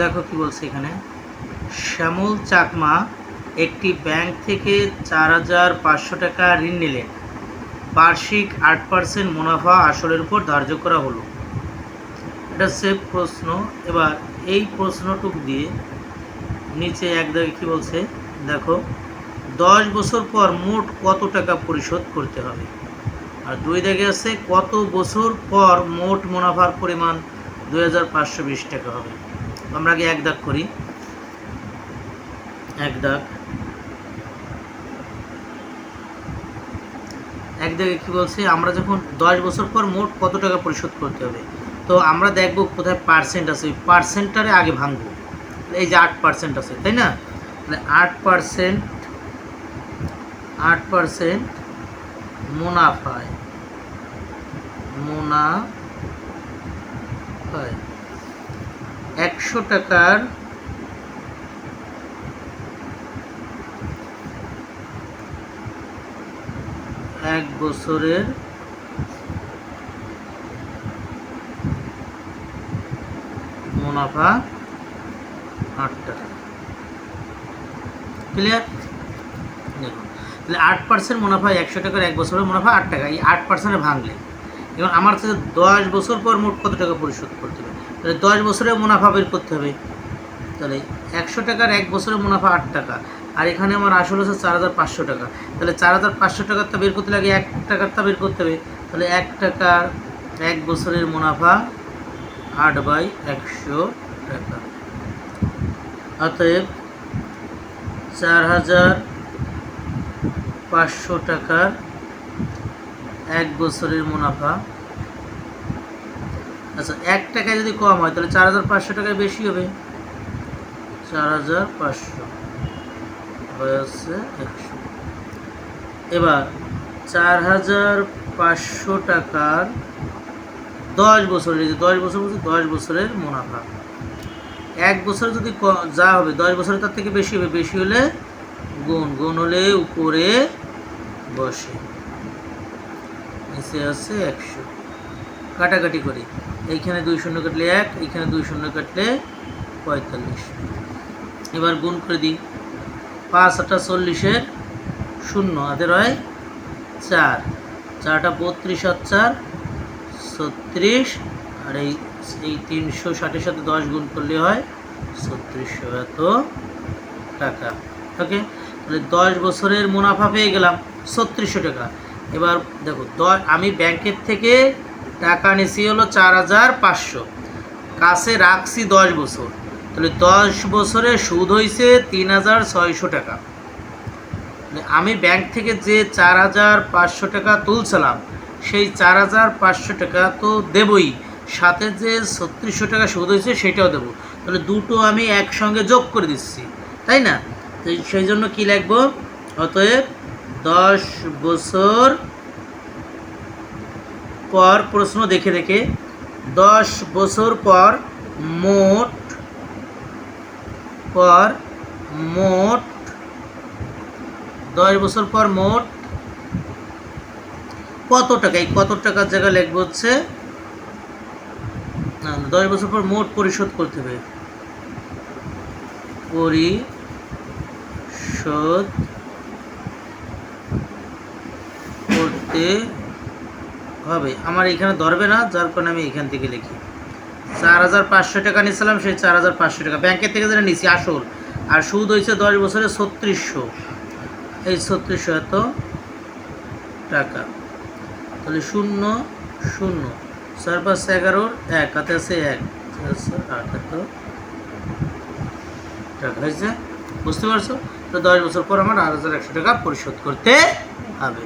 দেখো কি বলছে এখানে। শ্যামল চাকমা একটি ব্যাংক থেকে চার হাজার পাঁচশো টাকা ঋণ নিলেন বার্ষিক আট পার্সেন্ট মুনাফা আসলের উপর ধার্য করা হলো। এটা সেভ প্রশ্ন। এবার এই প্রশ্নটুক দিয়ে নিচে এক কী বলছে, দেখো, দশ বছর পর মোট কত টাকা পরিশোধ করতে হবে? আর দুই দাগে আছে, কত বছর পর মোট মুনাফার পরিমাণ দুই হাজার পাঁচশো বিশ টাকা হবে? আমরা আগে এক দাগ করি। এক দাগ। এক দাগে কী বলছে? আমরা যখন দশ বছর পর মোট কত টাকা পরিশোধ করতে হবে? তো আমরা দেখব কোথায় পার্সেন্ট আছে। ওই পার্সেন্টটারে আগে ভাঙবো। এই যে আট পার্সেন্ট আছে, তাই না? মানে আট পার্সেন্ট আট পার্সেন্ট মুনাফায় মুনাফায় একশো টাকার এক বছরের মুনাফা আট টাকা। ক্লিয়ার দেখুন, তাহলে আট পার্সেন্ট মুনাফা, একশো টাকার এক বছরের মুনাফা আট টাকা, এই আট পার্সেন্টে ভাঙলে। এবং আমার কাছে দশ বছর পর মোট কত টাকা পরিশোধ করতে হবে? তাহলে দশ বছরে মুনাফা বের করতে হবে। তাহলে একশো টাকার এক বছরে মুনাফা আট টাকা। আর এখানে আমার আসল হচ্ছে চার হাজার পাঁচশো টাকা। তাহলে চার হাজার পাঁচশো টাকার টাকারটা বের করতে লাগে এক টাকার টাকারটা বের করতে হবে। তাহলে এক টাকার এক বছরের মুনাফা আট বাই একশো টাকা। অতএব চার হাজার পাঁচশো টাকার এক বছরের মুনাফা আচ্ছা এক টাকায় যদি কম হয়, তাহলে চার হাজার পাঁচশো টাকায় বেশি হবে। চার হাজার পাঁচশো হয়েছে একশো। এবার, চার হাজার পাঁচশো টাকার দশ বছরের, এই যে দশ বছর বলছে, দশ বছরের মুনাফা। এক বছর যদি যা হবে, দশ বছরের তার থেকে বেশি হবে, বেশি হলে গুণ গুণ হলে উপরে বসে। নিচে আছে একশো। কাটাকাটি করি। এইখানে দুই শূন্য কাটলে এক, এইখানে দুই শূন্য কাটলে পঁয়তাল্লিশ। এবার গুণ করে দিই। পাঁচ আটা চল্লিশের শূন্য হাতের হয় চার। চারটা বত্রিশ আর চার, ছত্রিশ। আর এই এই তিনশো ষাটের সাথে দশ গুণ করলে হয় ছত্রিশশো এত টাকা। ওকে? তাহলে দশ বছরের মুনাফা পেয়ে গেলাম ছত্রিশশো টাকা। এবার দেখো দশ আমি ব্যাংকের থেকে টাকা নিছি হলো চার হাজার পাঁচশো। কাছে রাখছি দশ বছর। তাহলে দশ বছরে সুদ হয়েছে তিন হাজার ছয়শো টাকা। আমি ব্যাংক থেকে যে চার হাজার পাঁচশো টাকা তুলছিলাম, সেই চার হাজার পাঁচশো টাকা তো দেবই। সাথে যে ছত্রিশশো টাকা সুদ হয়েছে সেটাও দেবো। তাহলে দুটো আমি একসঙ্গে যোগ করে দিচ্ছি, তাই না? সেই জন্য কী লাগবো অতএব দশ বছর পর প্রশ্ন দেখে দেখে, দশ বছর পর মোট পর মোট, দশ বছর পর মোট কত টাকা? এই কত টাকার জায়গায় লিখব হচ্ছে দশ বছর পর মোট পরিশোধ করতে হবে। পরিশোধ করতে হবে। আমার এখানে ধরবে না, যার কারণে আমি এখান থেকে লিখি। চার হাজার পাঁচশো টাকা নিয়েছিলাম সেই চার হাজার পাঁচশো টাকা। ব্যাংকের থেকে যেটা নিছি, আসল। আর সুদ হয়েছে দশ বছরে ছত্রিশশো। এই ছত্রিশশো এত টাকা। তাহলে শূন্য শূন্য। চার পাঁচ এগারোর এক, হাতে আছে এক। আট, এত টাকা হয়েছে। বুঝতে পারছ? তো দশ বছর পর আমার আট হাজার একশো টাকা পরিশোধ করতে হবে।